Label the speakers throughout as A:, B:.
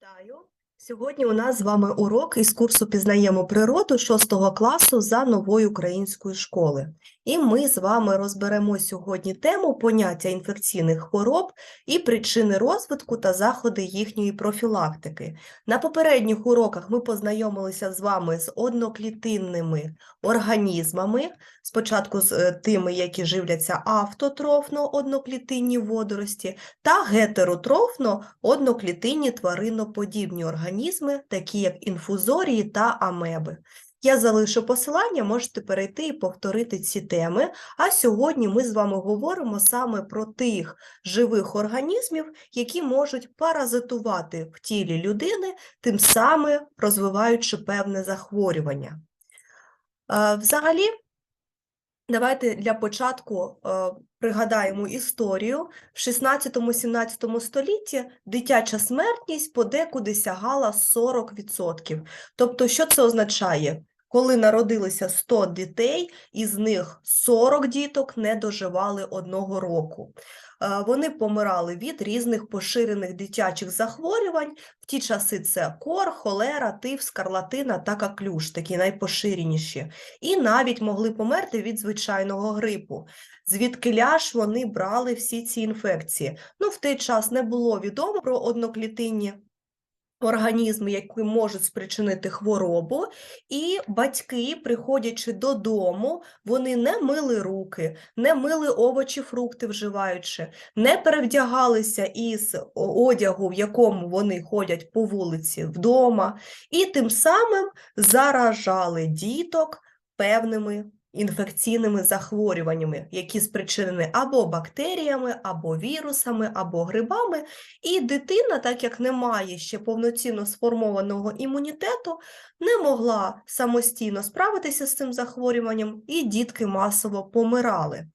A: Dial. Сьогодні у нас з вами урок із курсу Пізнаємо природу 6 класу за новою української школи. І ми з вами розберемо сьогодні тему поняття інфекційних хвороб і причини розвитку та заходи їхньої профілактики. На попередніх уроках ми познайомилися з вами з одноклітинними організмами, спочатку з е, тими, які живляться автотрофно одноклітинні водорості, та гетеротрофно одноклітинні твариноподібні організми, такі як інфузорії та амеби. Я залишу посилання, можете перейти і повторити ці теми. А сьогодні ми з вами говоримо саме про тих живих організмів, які можуть паразитувати в тілі людини, тим самим розвиваючи певне захворювання. Е, Взагалі, Давайте для початку е, пригадаємо історію. В 16-17 столітті дитяча смертність подекуди сягала 40%. Тобто, що це означає? Коли народилося 100 дітей, із них 40 діток не доживали одного року. Е, Вони помирали від різних поширених дитячих захворювань. В ті часи це кор, холера, тиф, скарлатина та каклюш, такі найпоширеніші і навіть могли померти від звичайного грипу. Звідкиля ж вони брали всі ці інфекції? Ну, в той час не було відомо про одноклітинні організми, які можуть спричинити хворобу, і батьки, приходячи додому, вони не мили руки, не мили овочі, фрукти вживаючи, не перевдягалися із одягу, в якому вони ходять по вулиці вдома, і тим самим заражали діток певними інфекційними захворюваннями, які спричинені або бактеріями, або вірусами, або грибами. І дитина, так як не має ще повноцінно сформованого імунітету, не могла самостійно справитися з цим захворюванням, і дітки масово помирали.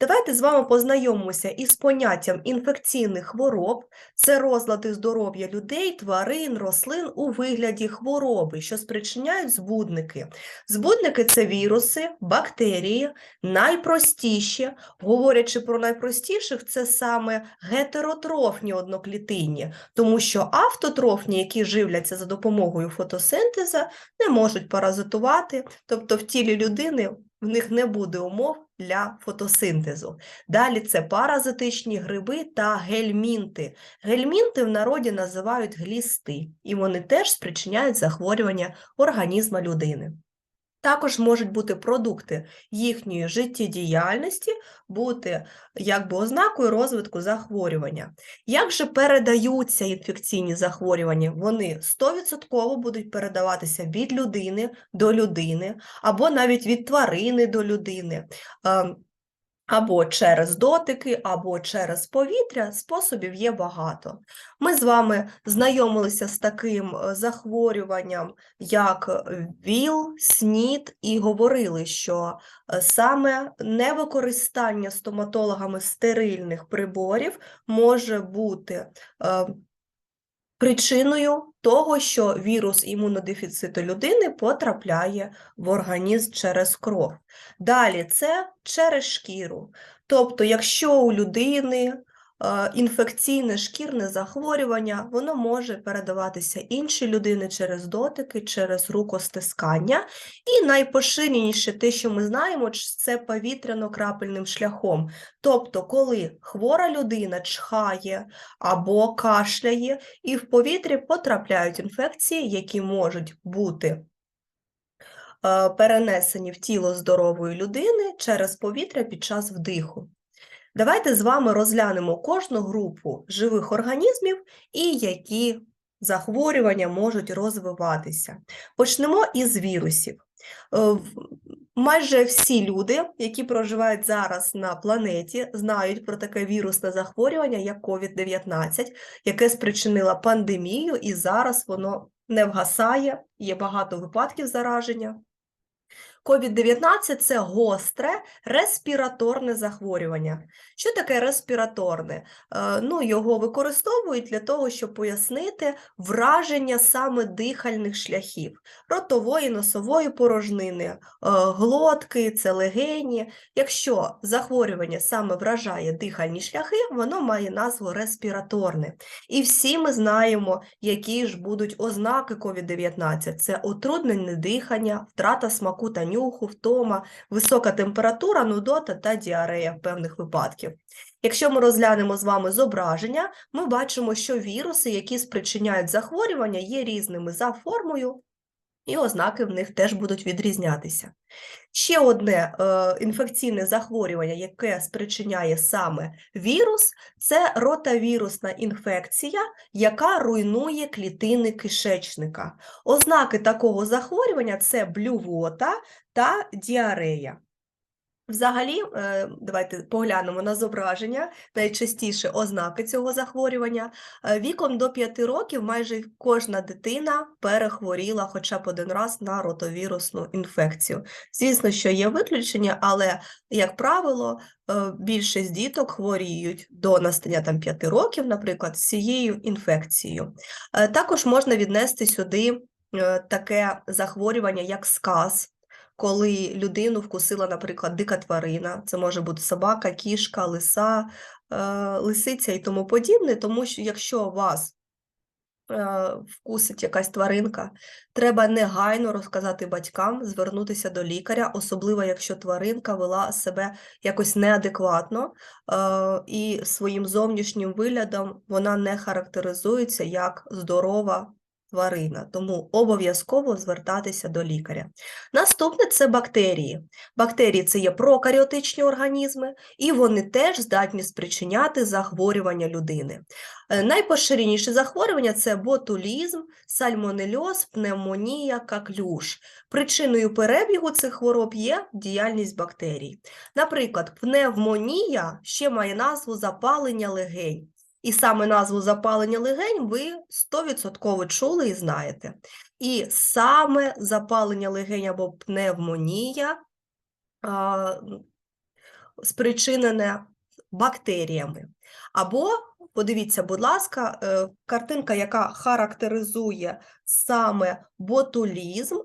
A: Давайте з вами познайомимося із поняттям інфекційних хвороб. Це розлади здоров'я людей, тварин, рослин у вигляді хвороби, що спричиняють збудники. Збудники це віруси, бактерії, найпростіші. Говорячи про найпростіших, це саме гетеротрофні одноклітинні, тому що автотрофні, які живляться за допомогою фотосинтеза, не можуть паразитувати, тобто в тілі людини в них не буде умов для фотосинтезу. Далі це паразитичні гриби та гельмінти. Гельмінти в народі називають глісти, і вони теж спричиняють захворювання організма людини. Також можуть бути продукти їхньої життєдіяльності, бути якби ознакою розвитку захворювання. Як же передаються інфекційні захворювання? Вони 100% будуть передаватися від людини до людини, або навіть від тварини до людини. Або через дотики, або через повітря способів є багато. Ми з вами знайомилися з таким е, захворюванням, як е, ВІЛ, СНІД, і говорили, що е, саме невикористання стоматологами стерильних приборів може бути причиною того, що вірус імунодефіциту людини потрапляє в організм через кров. Далі це через шкіру. Тобто, якщо у людини інфекційне шкірне захворювання, воно може передаватися іншій людині через дотики, через рукостискання. І найпоширеніше те, що ми знаємо, це повітряно-крапельним шляхом. Тобто, коли хвора людина чхає або кашляє, і в повітрі потрапляють інфекції, які можуть бути е, перенесені в тіло здорової людини через повітря під час вдиху. Давайте з вами розглянемо кожну групу живих організмів і які захворювання можуть розвиватися. Почнемо із вірусів. Е, Майже всі люди, які проживають зараз на планеті, знають про таке вірусне захворювання, як COVID-19, яке спричинило пандемію, і зараз воно не вгасає, є багато випадків зараження. COVID-19 – це гостре респіраторне захворювання. Що таке респіраторне? Е, Ну, його використовують для того, щоб пояснити враження саме дихальних шляхів, ротової, носової порожнини, е, глотки, це легені. Якщо захворювання саме вражає дихальні шляхи, воно має назву респіраторне. І всі ми знаємо, які ж будуть ознаки COVID-19. Це утруднене дихання, втрата смаку та нюху, втома, висока температура, нудота та діарея певних випадків. Якщо ми розглянемо з вами зображення, ми бачимо, що віруси, які спричиняють захворювання, є різними за формою, і ознаки в них теж будуть відрізнятися. Ще одне е, інфекційне захворювання, яке спричиняє саме вірус, це ротавірусна інфекція, яка руйнує клітини кишечника. Ознаки такого захворювання це блювота та діарея. Взагалі, е, давайте поглянемо на зображення, найчастіше ознаки цього захворювання. Е, Віком до 5 років майже кожна дитина перехворіла хоча б один раз на ротовірусну інфекцію. Звісно, що є виключення, але, як правило, е, більшість діток хворіють до настання там 5 років, наприклад, з цією інфекцією. Також можна віднести сюди таке захворювання, як сказ коли людину вкусила, наприклад, дика тварина, це може бути собака, кішка, лиса, е, лисиця і тому подібне, тому що якщо вас е, вкусить якась тваринка, треба негайно розказати батькам, звернутися до лікаря, особливо якщо тваринка вела себе якось неадекватно е, і своїм зовнішнім виглядом вона не характеризується як здорова тварина, тому обов'язково звертатися до лікаря. Наступне це бактерії. Бактерії це є прокаріотичні організми, і вони теж здатні спричиняти захворювання людини. Е, Найпоширеніші захворювання це ботулізм, сальмонельоз, пневмонія, каклюш. Причиною перебігу цих хвороб є діяльність бактерій. Наприклад, пневмонія ще має назву запалення легень. І саме назву запалення легень ви 100% чули і знаєте. І саме запалення легень або пневмонія а, спричинене бактеріями. Або, подивіться, будь ласка, е, картинка, яка характеризує саме ботулізм. Е,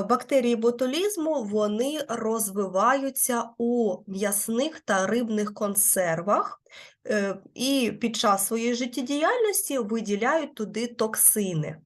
A: Бактерії ботулізму вони розвиваються у м'ясних та рибних консервах е, і під час своєї життєдіяльності виділяють туди токсини.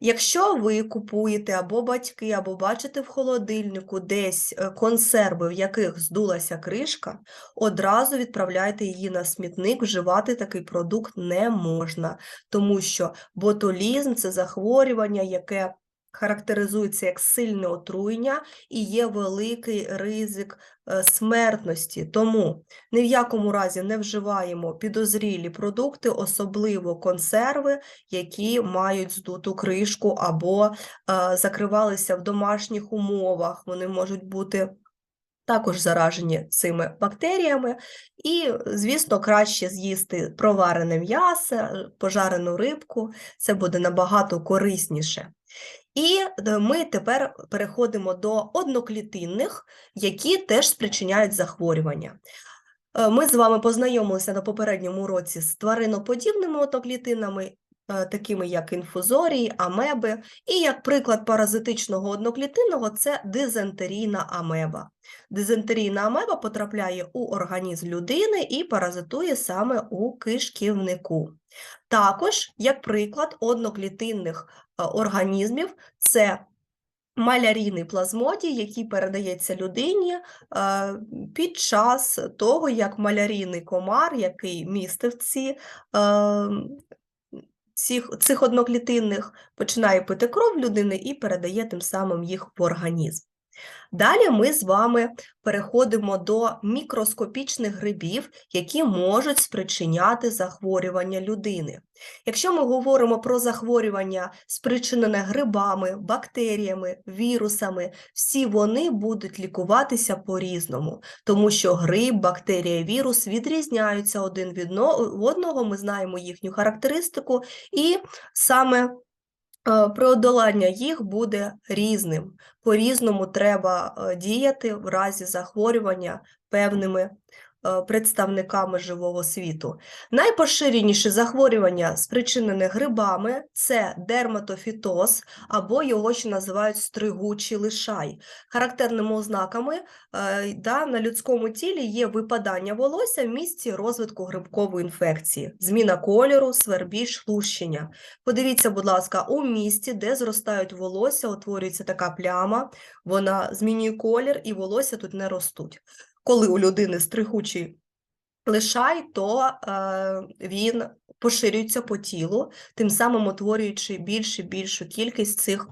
A: Якщо ви купуєте або батьки, або бачите в холодильнику десь е, консерви, в яких здулася кришка, одразу відправляйте її на смітник, вживати такий продукт не можна, тому що ботулізм – це захворювання, яке характеризується як сильне отруєння і є великий ризик е, смертності. Тому ні в якому разі не вживаємо підозрілі продукти, особливо консерви, які мають здуту кришку або е, закривалися в домашніх умовах. Вони можуть бути також заражені цими бактеріями, і, звісно, краще з'їсти проварене м'ясо, пожарену рибку, це буде набагато корисніше. І е, ми тепер переходимо до одноклітинних, які теж спричиняють захворювання. Е, Ми з вами познайомилися на попередньому уроці з твариноподібними одноклітинами, е, такими як інфузорії, амеби, і як приклад паразитичного одноклітинного це дизентерійна амеба. Дизентерійна амеба потрапляє у організм людини і паразитує саме у кишківнику. Також, як приклад одноклітинних організмів, це малярійний плазмодій, який передається людині е, під час того, як малярійний комар, який містив ці, е, цих, цих одноклітинних, починає пити кров людини і передає тим самим їх в організм. Далі ми з вами переходимо до мікроскопічних грибів, які можуть спричиняти захворювання людини. Якщо ми говоримо про захворювання, спричинене грибами, бактеріями, вірусами, всі вони будуть лікуватися по-різному, тому що гриб, бактерія, вірус відрізняються один від одного, ми знаємо їхню характеристику, і саме Преодолання їх буде різним. По-різному треба е, діяти в разі захворювання певними е, представниками живого світу. Найпоширеніші захворювання, спричинені грибами, це дерматофітоз, або його ще називають стригучий лишай. Характерними ознаками е, да, на людському тілі є випадання волосся в місці розвитку грибкової інфекції, зміна кольору, свербіж, лущення. Подивіться, будь ласка, у місці, де зростають волосся, утворюється така пляма, вона змінює колір, і волосся тут не ростуть. Коли у людини стрихучий лишай, то е, він поширюється по тілу, тим самим утворюючи більш і більшу кількість цих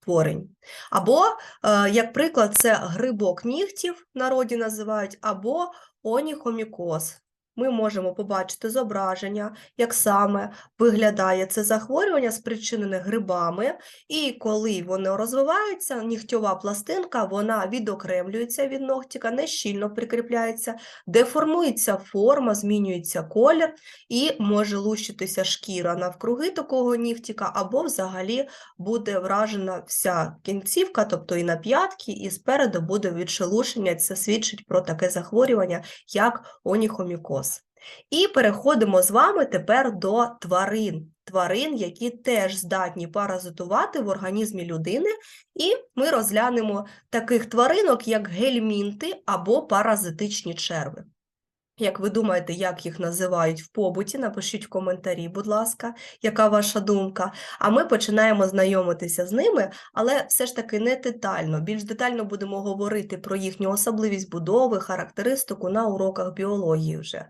A: творень. Або, е, як приклад, це грибок нігтів, в народі називають, або оніхомікоз. Ми можемо побачити зображення, як саме виглядає це захворювання, спричинене грибами, і коли воно розвивається, нігтьова пластинка вона відокремлюється від ногтика, не щільно прикріпляється, деформується форма, змінюється колір, і може лущитися шкіра навкруги такого нігтика, або взагалі буде вражена вся кінцівка, тобто і на п'ятки, і спереду буде відшелушення. Це свідчить про таке захворювання, як оніхомікоз. І переходимо з вами тепер до тварин. Тварин, які теж здатні паразитувати в організмі людини, і ми розглянемо таких тваринок, як гельмінти або паразитичні черви. Як ви думаєте, як їх називають в побуті? Напишіть в коментарі, будь ласка, яка ваша думка. А ми починаємо знайомитися з ними, але все ж таки не детально. Більш детально будемо говорити про їхню особливість будови, характеристику на уроках біології вже.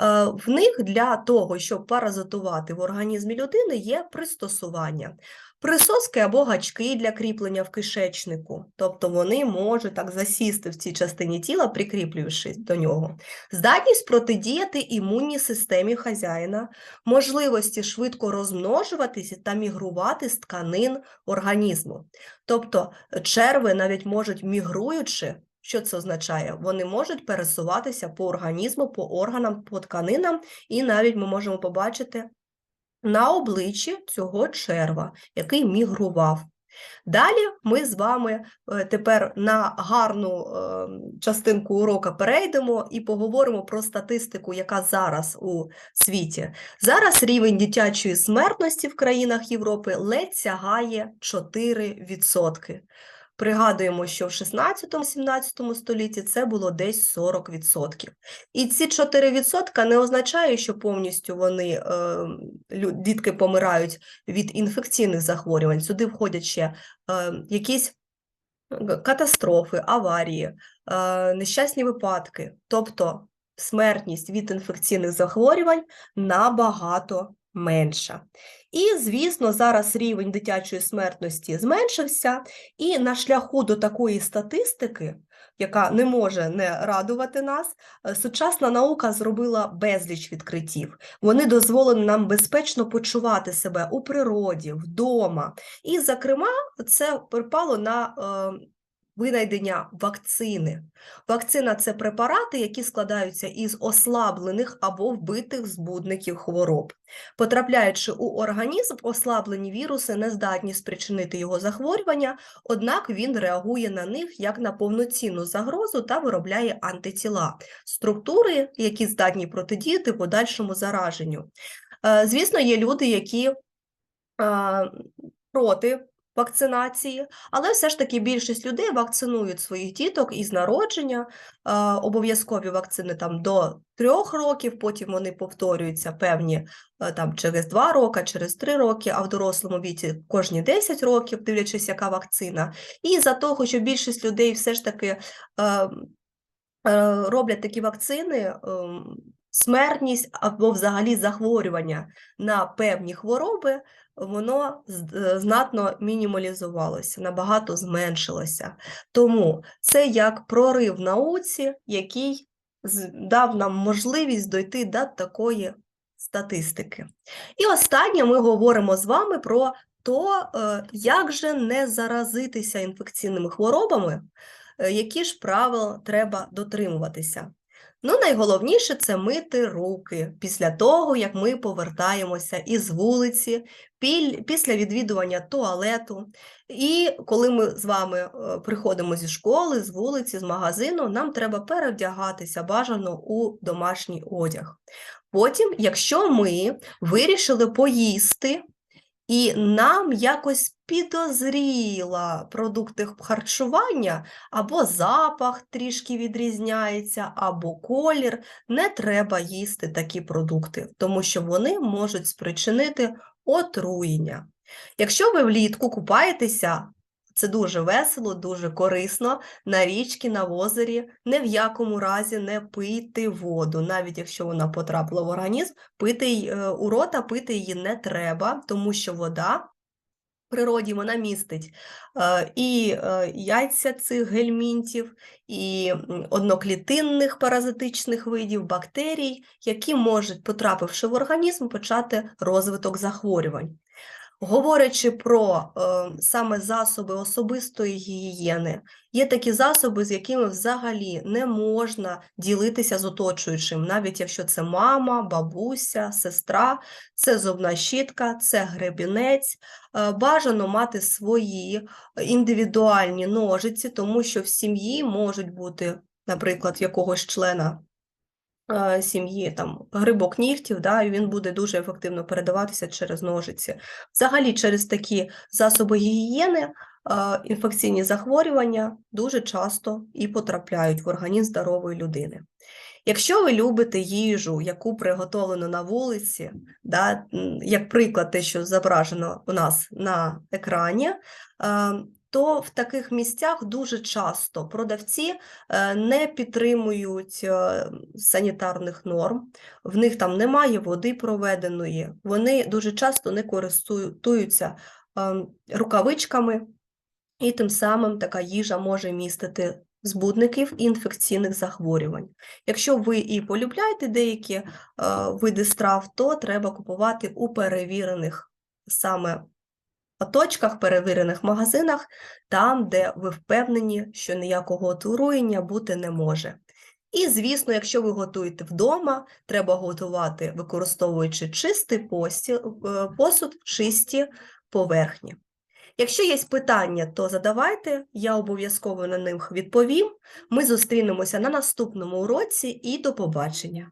A: Е, В них для того, щоб паразитувати в організмі людини, є пристосування. Присоски або гачки для кріплення в кишечнику, тобто вони можуть так засісти в цій частині тіла, прикріплюючись до нього. Здатність протидіяти імунній системі хазяїна, можливості швидко розмножуватися та мігрувати з тканин організму. Тобто черви навіть можуть мігруючи, що це означає? Вони можуть пересуватися по організму, по органам, по тканинам, і навіть ми можемо побачити на обличчі цього черва, який мігрував. Далі ми з вами е, тепер на гарну е, частинку урока перейдемо і поговоримо про статистику, яка зараз у світі. Зараз рівень дитячої смертності в країнах Європи ледь сягає 4%. Пригадуємо, що в 16-17 столітті це було десь 40%. І ці 4% не означає, що повністю вони, е, дітки помирають від інфекційних захворювань. Сюди входять ще е, якісь катастрофи, аварії, е, нещасні випадки, тобто смертність від інфекційних захворювань набагато менша. І, звісно, зараз рівень дитячої смертності зменшився, і на шляху до такої статистики, яка не може не радувати нас, е, сучасна наука зробила безліч відкриттів. Вони дозволені нам безпечно почувати себе у природі, вдома. І, зокрема, це припало на е, винайдення вакцини. Вакцина це препарати, які складаються із ослаблених або вбитих збудників хвороб. Потрапляючи у організм, ослаблені віруси не здатні спричинити його захворювання, однак він реагує на них як на повноцінну загрозу та виробляє антитіла, структури, які здатні протидіяти подальшому зараженню. Е, Звісно, є люди, які е, проти вакцинації, але все ж таки більшість людей вакцинують своїх діток із народження, е, обов'язкові вакцини там до трьох років, потім вони повторюються певні е, там через два роки, через три роки, а в дорослому віці кожні 10 років, дивлячись, яка вакцина. І за того, що більшість людей все ж таки е, е, роблять такі вакцини, ем, смертність або взагалі захворювання на певні хвороби, воно е, знатно мінімалізувалося, набагато зменшилося. Тому це як прорив в науці, який дав нам можливість дойти до такої статистики. І останнє ми говоримо з вами про то, е, як же не заразитися інфекційними хворобами, е, які ж правил треба дотримуватися. Ну, найголовніше це мити руки після того, як ми повертаємося із вулиці, після відвідування туалету. І коли ми з вами е, приходимо зі школи, з вулиці, з магазину, нам треба перевдягатися бажано у домашній одяг. Потім, якщо ми вирішили поїсти, і нам якось підозріла продукти харчування, або запах трішки відрізняється, або колір, не треба їсти такі продукти, тому що вони можуть спричинити отруєння. Якщо ви влітку купаєтеся, це дуже весело, дуже корисно. На річці, на озері не в якому разі не пийте воду, навіть якщо вона потрапила в організм, пити е, у рота пити її не треба, тому що вода в природі вона містить е, і е, яйця цих гельмінтів, і одноклітинних паразитичних видів бактерій, які можуть, потрапивши в організм, почати розвиток захворювань. Говорячи про е, саме засоби особистої гігієни, є такі засоби, з якими взагалі не можна ділитися з оточуючим, навіть якщо це мама, бабуся, сестра, це зубна щітка, це гребінець. Е, бажано мати свої індивідуальні ножиці, тому що в сім'ї можуть бути, наприклад, в якогось члена е, сім'ї там грибок нігтів, да, і він буде дуже ефективно передаватися через ножиці. Взагалі, через такі засоби гігієни е, інфекційні захворювання дуже часто і потрапляють в організм здорової людини. Якщо ви любите їжу, яку приготовлено на вулиці, да, як приклад, те, що зображено у нас на екрані, е, то в таких місцях дуже часто продавці е, не підтримують е, санітарних норм, в них там немає води проведеної, вони дуже часто не користуються ем, рукавичками, і тим самим така їжа може містити збудників інфекційних захворювань. Якщо ви і полюбляєте деякі е, види страв, то треба купувати у перевірених саме точках, перевірених магазинах, там, де ви впевнені, що ніякого отруєння бути не може. І, звісно, якщо ви готуєте вдома, треба готувати, використовуючи чистий посіл, е, посуд, чисті поверхні. Якщо є питання, то задавайте, я обов'язково на них відповім. Ми зустрінемося на наступному уроці і до побачення.